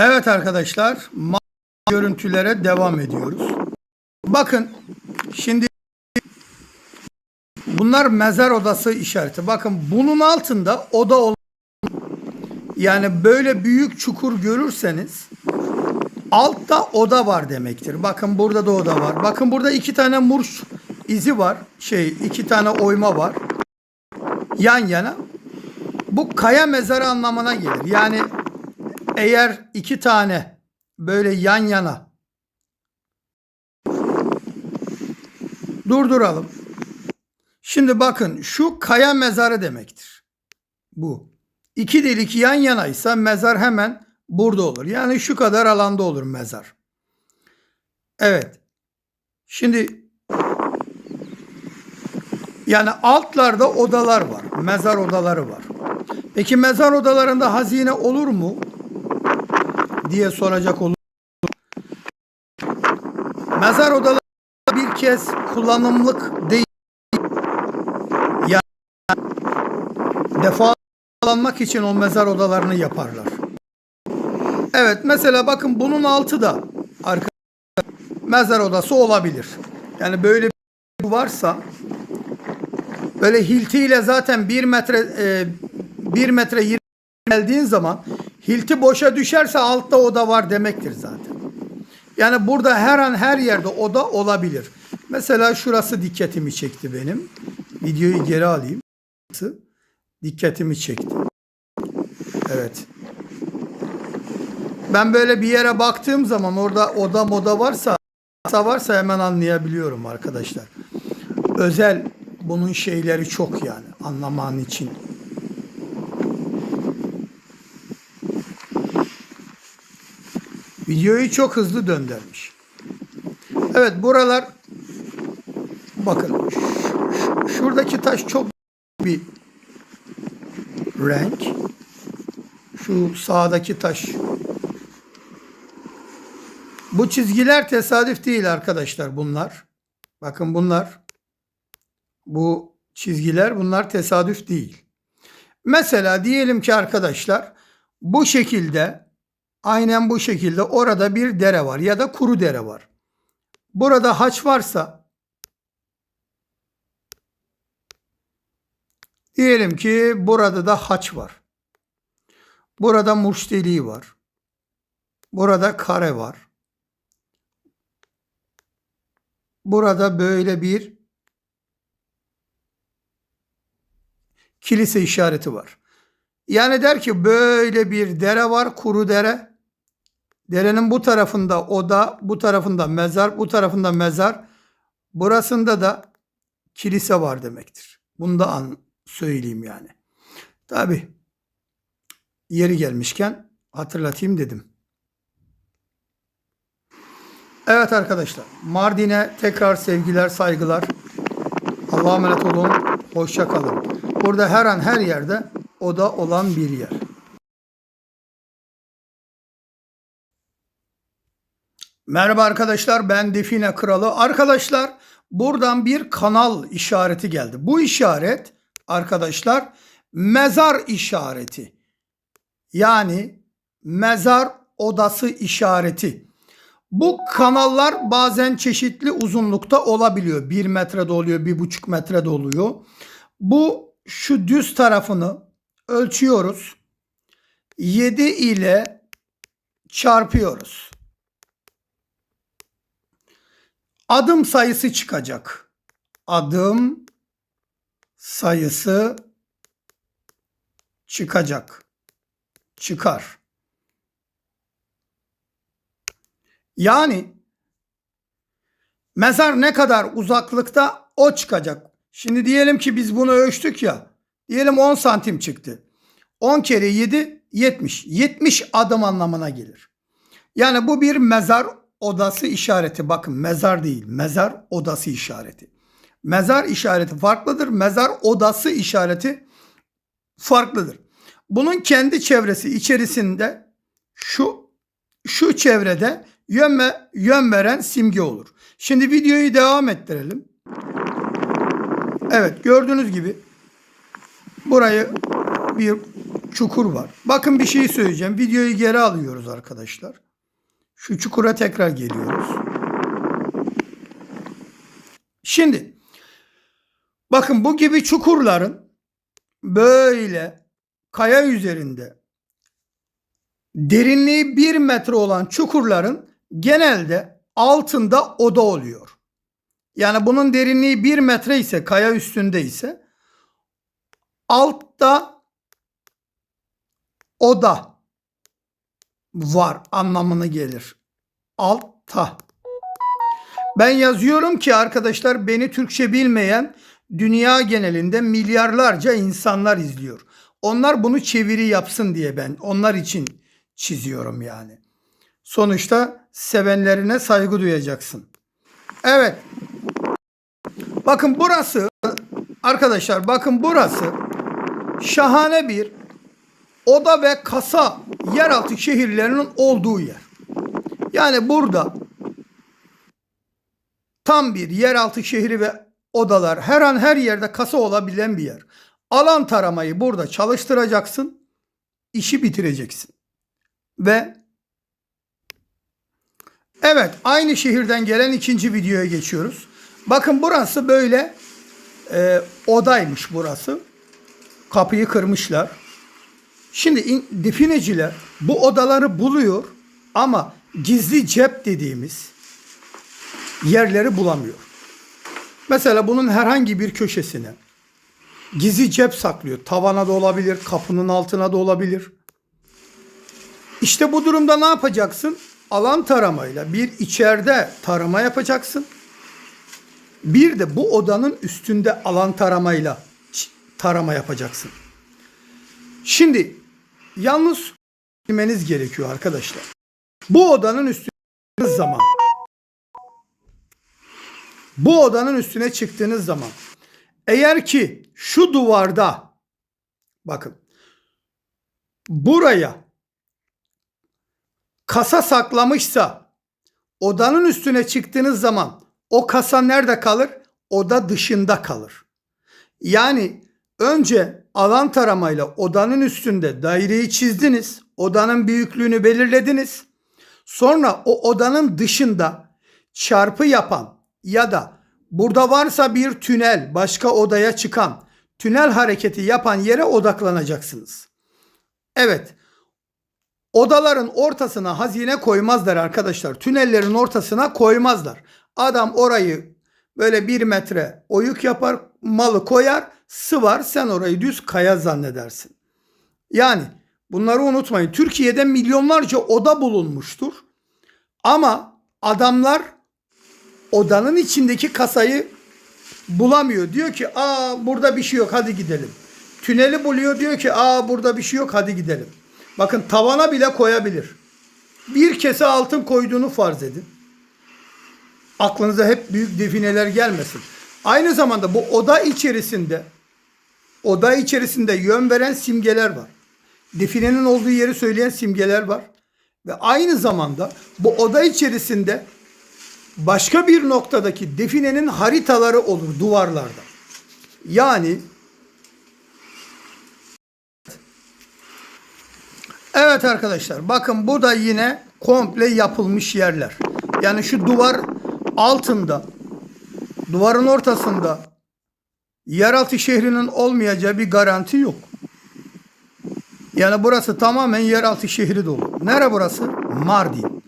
Evet arkadaşlar, görüntülere devam ediyoruz. Bakın, şimdi bunlar mezar odası işareti. Bakın bunun altında oda ol yani böyle büyük çukur görürseniz altta oda var demektir. Bakın burada da oda var. Bakın burada iki tane murş izi var. Şey, iki tane oyma var. Yan yana. Bu kaya mezarı anlamına gelir. Yani eğer iki tane böyle yan yana durduralım. Şimdi bakın şu kaya mezarı demektir. Bu. İki delik yan yanaysa mezar hemen burada olur. Yani şu kadar alanda olur mezar. Evet. Şimdi yani altlarda odalar var. Mezar odaları var. Peki mezar odalarında hazine olur mu? Diye soracak olur. Mezar odaları bir kez kullanımlık değil. Yani defalanmak için o mezar odalarını yaparlar. Evet mesela bakın bunun altı da arka mezar odası olabilir. Yani böyle bir varsa böyle hiltiyle zaten bir metre e, bir metre yirmi geldiğin zaman hilti boşa düşerse altta oda var demektir zaten. Yani burada her an her yerde oda olabilir. Mesela şurası dikkatimi çekti benim. Videoyu geri alayım. Dikkatimi çekti. Evet. Ben böyle bir yere baktığım zaman orada oda moda varsa varsa hemen anlayabiliyorum arkadaşlar. Özel bunun şeyleri çok yani anlaman için. Videoyu çok hızlı döndürmüş. Evet buralar bakın şu- şu- şuradaki taş çok bir renk. Şu sağdaki taş. Bu çizgiler tesadüf değil arkadaşlar bunlar. Bakın bunlar bu çizgiler bunlar tesadüf değil. Mesela diyelim ki arkadaşlar bu şekilde aynen bu şekilde orada bir dere var ya da kuru dere var. Burada haç varsa diyelim ki burada da haç var. Burada murç var. Burada kare var. Burada böyle bir kilise işareti var. Yani der ki böyle bir dere var, kuru dere. Derenin bu tarafında oda, bu tarafında mezar, bu tarafında mezar. Burasında da kilise var demektir. Bunu da an söyleyeyim yani. Tabi yeri gelmişken hatırlatayım dedim. Evet arkadaşlar. Mardin'e tekrar sevgiler, saygılar. Allah'a emanet olun. Hoşça kalın. Burada her an her yerde oda olan bir yer. Merhaba arkadaşlar ben Define Kralı. Arkadaşlar buradan bir kanal işareti geldi. Bu işaret arkadaşlar mezar işareti. Yani mezar odası işareti. Bu kanallar bazen çeşitli uzunlukta olabiliyor. Bir metrede oluyor, bir buçuk metrede oluyor. Bu şu düz tarafını ölçüyoruz. 7 ile çarpıyoruz. Adım sayısı çıkacak. Adım sayısı çıkacak. Çıkar. Yani mezar ne kadar uzaklıkta o çıkacak. Şimdi diyelim ki biz bunu ölçtük ya. Diyelim 10 santim çıktı. 10 kere 7 70. 70 adım anlamına gelir. Yani bu bir mezar odası işareti. Bakın mezar değil. Mezar odası işareti. Mezar işareti farklıdır. Mezar odası işareti farklıdır. Bunun kendi çevresi içerisinde şu şu çevrede yön, yön veren simge olur. Şimdi videoyu devam ettirelim. Evet gördüğünüz gibi burayı bir çukur var. Bakın bir şey söyleyeceğim. Videoyu geri alıyoruz arkadaşlar. Şu çukura tekrar geliyoruz. Şimdi bakın bu gibi çukurların böyle kaya üzerinde derinliği bir metre olan çukurların genelde altında oda oluyor. Yani bunun derinliği bir metre ise kaya üstünde ise altta oda var anlamını gelir. Altta. Ben yazıyorum ki arkadaşlar beni Türkçe bilmeyen dünya genelinde milyarlarca insanlar izliyor. Onlar bunu çeviri yapsın diye ben onlar için çiziyorum yani. Sonuçta sevenlerine saygı duyacaksın. Evet. Bakın burası arkadaşlar bakın burası şahane bir oda ve kasa yeraltı şehirlerinin olduğu yer. Yani burada tam bir yeraltı şehri ve odalar her an her yerde kasa olabilen bir yer. Alan taramayı burada çalıştıracaksın. işi bitireceksin. Ve evet aynı şehirden gelen ikinci videoya geçiyoruz. Bakın burası böyle e, odaymış burası. Kapıyı kırmışlar. Şimdi in, defineciler bu odaları buluyor ama gizli cep dediğimiz yerleri bulamıyor. Mesela bunun herhangi bir köşesine gizli cep saklıyor. Tavana da olabilir, kapının altına da olabilir. İşte bu durumda ne yapacaksın? Alan taramayla bir içeride tarama yapacaksın. Bir de bu odanın üstünde alan taramayla tarama yapacaksın. Şimdi yalnız bilmeniz gerekiyor arkadaşlar. Bu odanın üstüne zaman bu odanın üstüne çıktığınız zaman eğer ki şu duvarda bakın buraya kasa saklamışsa odanın üstüne çıktığınız zaman o kasa nerede kalır? Oda dışında kalır. Yani önce alan taramayla odanın üstünde daireyi çizdiniz. Odanın büyüklüğünü belirlediniz. Sonra o odanın dışında çarpı yapan ya da burada varsa bir tünel başka odaya çıkan tünel hareketi yapan yere odaklanacaksınız. Evet. Odaların ortasına hazine koymazlar arkadaşlar. Tünellerin ortasına koymazlar. Adam orayı böyle bir metre oyuk yapar, malı koyar, sıvar, sen orayı düz kaya zannedersin. Yani bunları unutmayın. Türkiye'de milyonlarca oda bulunmuştur. Ama adamlar odanın içindeki kasayı bulamıyor. Diyor ki aa burada bir şey yok hadi gidelim. Tüneli buluyor diyor ki aa burada bir şey yok hadi gidelim. Bakın tavana bile koyabilir. Bir kese altın koyduğunu farz edin. Aklınıza hep büyük defineler gelmesin. Aynı zamanda bu oda içerisinde oda içerisinde yön veren simgeler var. Definenin olduğu yeri söyleyen simgeler var. Ve aynı zamanda bu oda içerisinde başka bir noktadaki definenin haritaları olur duvarlarda. Yani Evet arkadaşlar bakın bu da yine komple yapılmış yerler. Yani şu duvar altında duvarın ortasında yeraltı şehrinin olmayacağı bir garanti yok. Yani burası tamamen yeraltı şehri dolu. Nere burası? Mardin.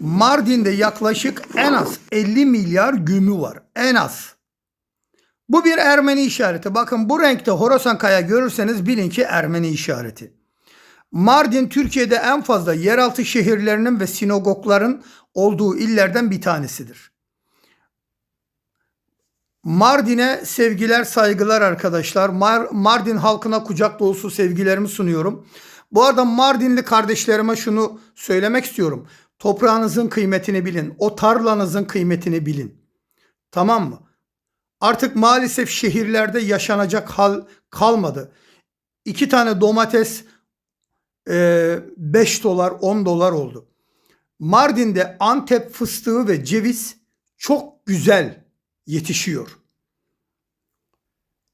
Mardin'de yaklaşık en az 50 milyar gümü var. En az. Bu bir Ermeni işareti. Bakın bu renkte Horasan Kaya görürseniz bilin ki Ermeni işareti. Mardin Türkiye'de en fazla yeraltı şehirlerinin ve sinagogların olduğu illerden bir tanesidir. Mardin'e sevgiler, saygılar arkadaşlar. Mar- Mardin halkına kucak dolusu sevgilerimi sunuyorum. Bu arada Mardinli kardeşlerime şunu söylemek istiyorum. Toprağınızın kıymetini bilin. O tarlanızın kıymetini bilin. Tamam mı? Artık maalesef şehirlerde yaşanacak hal kalmadı. İki tane domates 5 dolar 10 dolar oldu. Mardin'de Antep fıstığı ve ceviz çok güzel yetişiyor.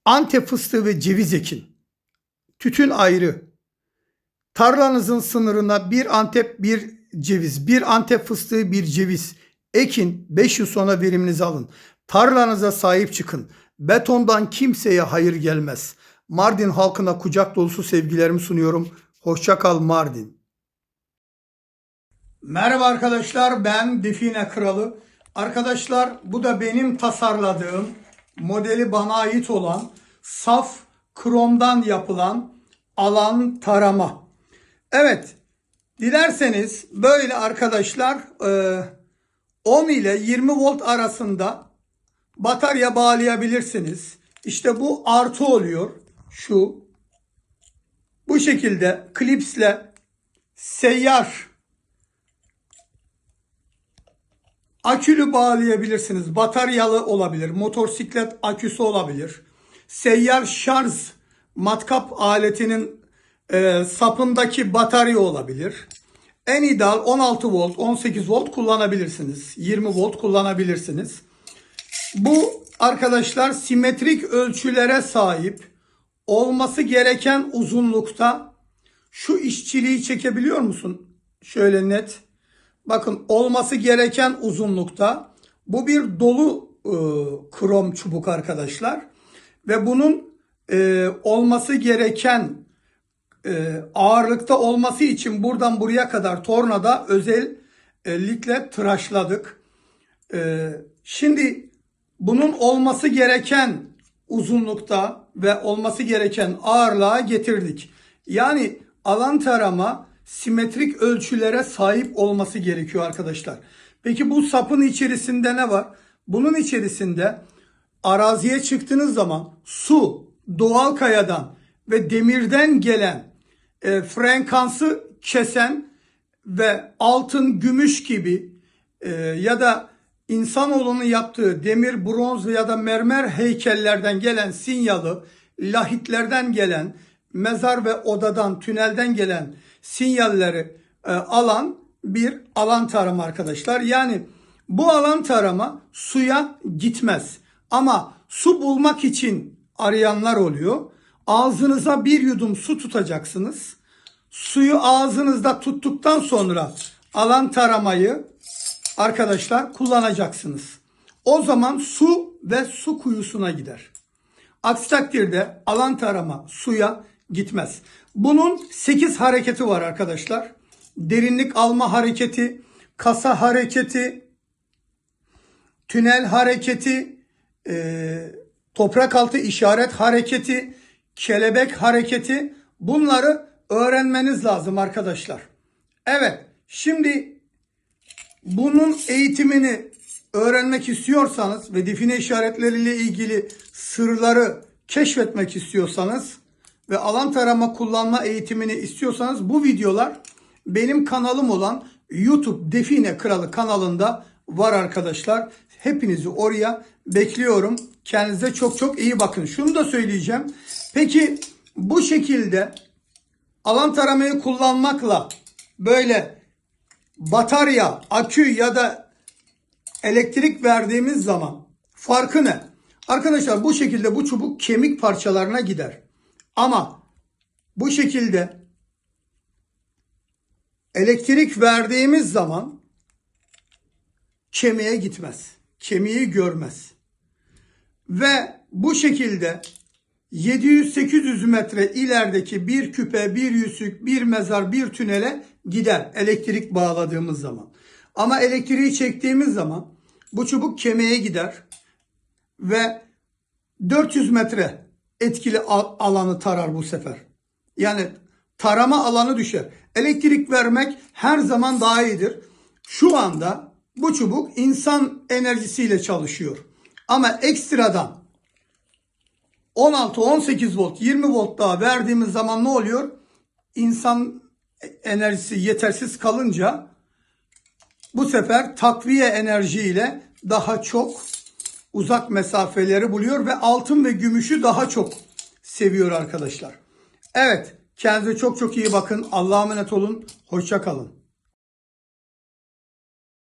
Antep fıstığı ve ceviz ekin. Tütün ayrı. Tarlanızın sınırına bir Antep bir ceviz, bir Antep fıstığı bir ceviz ekin 5 yıl sonra veriminizi alın. Tarlanıza sahip çıkın. Betondan kimseye hayır gelmez. Mardin halkına kucak dolusu sevgilerimi sunuyorum. Hoşça kal Mardin. Merhaba arkadaşlar ben Define Kralı. Arkadaşlar bu da benim tasarladığım modeli bana ait olan saf kromdan yapılan alan tarama. Evet dilerseniz böyle arkadaşlar e, 10 ile 20 volt arasında batarya bağlayabilirsiniz. İşte bu artı oluyor. Şu bu şekilde klipsle seyyar Akülü bağlayabilirsiniz. Bataryalı olabilir. Motosiklet aküsü olabilir. Seyyar şarj matkap aletinin e, sapındaki batarya olabilir. En ideal 16 volt, 18 volt kullanabilirsiniz. 20 volt kullanabilirsiniz. Bu arkadaşlar simetrik ölçülere sahip olması gereken uzunlukta şu işçiliği çekebiliyor musun? Şöyle net. Bakın olması gereken uzunlukta bu bir dolu e, krom çubuk arkadaşlar. Ve bunun e, olması gereken e, ağırlıkta olması için buradan buraya kadar tornada özellikle tıraşladık. E, şimdi bunun olması gereken uzunlukta ve olması gereken ağırlığa getirdik. Yani alan tarama simetrik ölçülere sahip olması gerekiyor arkadaşlar. Peki bu sapın içerisinde ne var? Bunun içerisinde araziye çıktığınız zaman su, doğal kayadan ve demirden gelen e, frekansı kesen ve altın, gümüş gibi e, ya da insanoğlunun yaptığı demir, bronz ya da mermer heykellerden gelen sinyalı, lahitlerden gelen, mezar ve odadan, tünelden gelen sinyalleri e, alan bir alan tarama arkadaşlar. Yani bu alan tarama suya gitmez. Ama su bulmak için arayanlar oluyor. Ağzınıza bir yudum su tutacaksınız. Suyu ağzınızda tuttuktan sonra alan taramayı arkadaşlar kullanacaksınız. O zaman su ve su kuyusuna gider. Aksi takdirde alan tarama suya gitmez. Bunun 8 hareketi var arkadaşlar. Derinlik alma hareketi, kasa hareketi, tünel hareketi, e, toprak altı işaret hareketi, kelebek hareketi bunları öğrenmeniz lazım arkadaşlar. Evet şimdi bunun eğitimini öğrenmek istiyorsanız ve define işaretleriyle ilgili sırları keşfetmek istiyorsanız ve alan tarama kullanma eğitimini istiyorsanız bu videolar benim kanalım olan YouTube Define Kralı kanalında var arkadaşlar. Hepinizi oraya bekliyorum. Kendinize çok çok iyi bakın. Şunu da söyleyeceğim. Peki bu şekilde alan taramayı kullanmakla böyle batarya, akü ya da elektrik verdiğimiz zaman farkı ne? Arkadaşlar bu şekilde bu çubuk kemik parçalarına gider. Ama bu şekilde elektrik verdiğimiz zaman kemiğe gitmez. Kemiği görmez. Ve bu şekilde 700-800 metre ilerideki bir küpe, bir yüzük, bir mezar, bir tünele gider elektrik bağladığımız zaman. Ama elektriği çektiğimiz zaman bu çubuk kemiğe gider ve 400 metre etkili alanı tarar bu sefer. Yani tarama alanı düşer. Elektrik vermek her zaman daha iyidir. Şu anda bu çubuk insan enerjisiyle çalışıyor. Ama ekstradan 16, 18 volt, 20 volt daha verdiğimiz zaman ne oluyor? İnsan enerjisi yetersiz kalınca bu sefer takviye enerjiyle daha çok uzak mesafeleri buluyor ve altın ve gümüşü daha çok seviyor arkadaşlar. Evet kendinize çok çok iyi bakın. Allah'a emanet olun. Hoşça kalın.